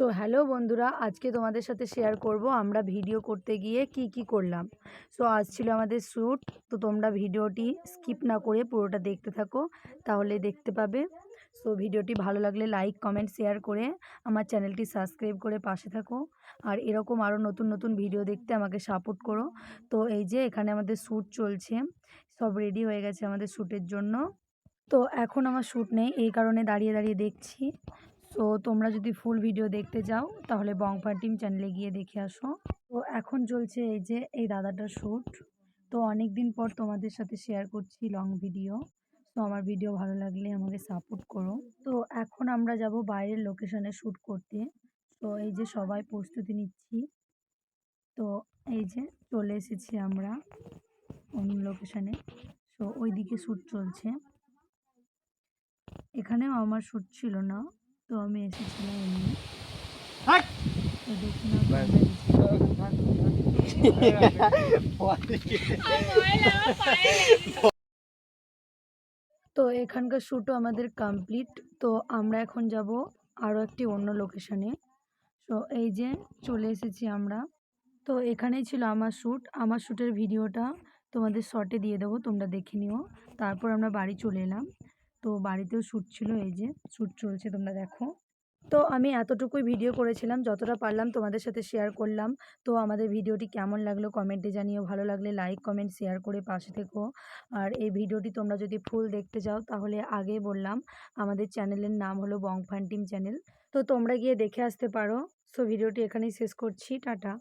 So hello বন্ধুরা, আজকে তোমাদের সাথে শেয়ার করব আমরা ভিডিও করতে গিয়ে কি কি করলাম। সো আজ ছিল আমাদের শ্যুট তো তোমরা ভিডিওটি স্কিপ না করে পুরোটা দেখতে থাকো, তাহলে দেখতে পাবে। সো ভিডিওটি ভালো লাগলে লাইক কমেন্ট শেয়ার করে আমার চ্যানেলটি সাবস্ক্রাইব করে পাশে থাকো। আর এরকম আরও নতুন নতুন ভিডিও দেখতে আমাকে সাপোর্ট করো। তো এই যে এখানে আমাদের শ্যুট চলছে, সব রেডি হয়ে গেছে আমাদের শ্যুটের জন্য। তো এখন আমার শ্যুট নেই, এই কারণে দাঁড়িয়ে দাঁড়িয়ে দেখছি। সো তোমরা যদি ফুল ভিডিও দেখতে চাও, তাহলে বংফার টিম চ্যানেলে গিয়ে দেখে আসো। তো এখন চলছে এই যে, এই দাদাটার শ্যুট তো অনেক দিন পর তোমাদের সাথে শেয়ার করছি লং ভিডিও তো আমার ভিডিও ভালো লাগলে আমাকে সাপোর্ট করো। তো এখন আমরা যাব বাইরের লোকেশনে শ্যুট করতে। তো এই যে সবাই প্রস্তুতি নিচ্ছি। তো এই যে চলে এসেছি আমরা অন্য লোকেশনে তো ওইদিকে শ্যুট চলছে। এখানেও আমার শ্যুট ছিল না। তো আমি এসেছিলাম এমনি তো এখানকার শ্যুটও আমাদের কমপ্লিট তো আমরা এখন যাব আরও একটি অন্য লোকেশনে তো এই যে চলে এসেছি আমরা। তো এখানেই ছিল আমার শ্যুট আমার শ্যুটের ভিডিওটা তোমাদের শর্টে দিয়ে দেবো তোমরা দেখে নিও। তারপর আমরা বাড়ি চলে এলাম। তো বাড়িতেও শ্যুট ছিল এই যে, শ্যুট চলছে তোমরা দেখো। তো আমি এতটুকুই ভিডিও করেছিলাম, যতটা পারলাম তোমাদের সাথে শেয়ার করলাম। তো আমাদের ভিডিওটি কেমন লাগল কমেন্টে জানিও, ভালো লাগলে লাইক, কমেন্ট, শেয়ার করে পাশে থেকো। আর এই ভিডিওটি তোমরা যদি ফুল দেখতে যাও তাহলে আগে বললাম, আমাদের চ্যানেলের নাম হলো বংফান টিম চ্যানেল। তো তোমরা গিয়ে দেখে আসতে পারো। সো ভিডিওটি এখানেই শেষ করছি, টাটা।